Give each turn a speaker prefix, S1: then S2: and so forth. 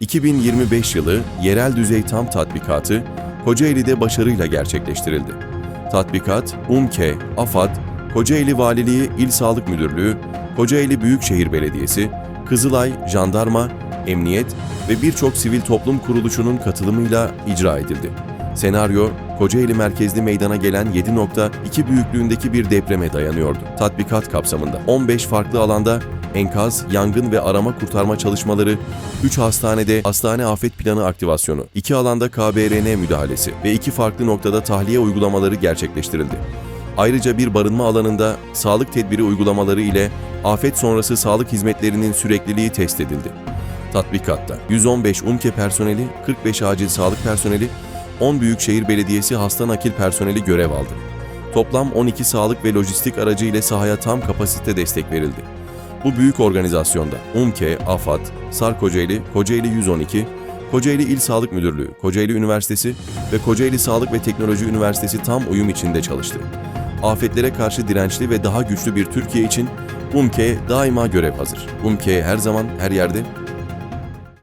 S1: 2025 yılı yerel düzey tam tatbikatı Kocaeli'de başarıyla gerçekleştirildi. Tatbikat, UMKE, AFAD, Kocaeli Valiliği İl Sağlık Müdürlüğü, Kocaeli Büyükşehir Belediyesi, Kızılay, Jandarma, Emniyet ve birçok sivil toplum kuruluşunun katılımıyla icra edildi. Senaryo, Kocaeli merkezli meydana gelen 7.2 büyüklüğündeki bir depreme dayanıyordu. Tatbikat kapsamında 15 farklı alanda enkaz, yangın ve arama kurtarma çalışmaları, 3 hastanede hastane afet planı aktivasyonu, 2 alanda KBRN müdahalesi ve 2 farklı noktada tahliye uygulamaları gerçekleştirildi. Ayrıca bir barınma alanında sağlık tedbiri uygulamaları ile afet sonrası sağlık hizmetlerinin sürekliliği test edildi. Tatbikatta 115 UMKE personeli, 45 acil sağlık personeli, 10 Büyükşehir Belediyesi hasta nakil personeli görev aldı. Toplam 12 sağlık ve lojistik aracı ile sahaya tam kapasite destek verildi. Bu büyük organizasyonda UMKE, AFAD, SAR Kocaeli, Kocaeli 112, Kocaeli İl Sağlık Müdürlüğü, Kocaeli Üniversitesi ve Kocaeli Sağlık ve Teknoloji Üniversitesi tam uyum içinde çalıştı. Afetlere karşı dirençli ve daha güçlü bir Türkiye için UMKE daima görev hazır. UMKE her zaman, her yerde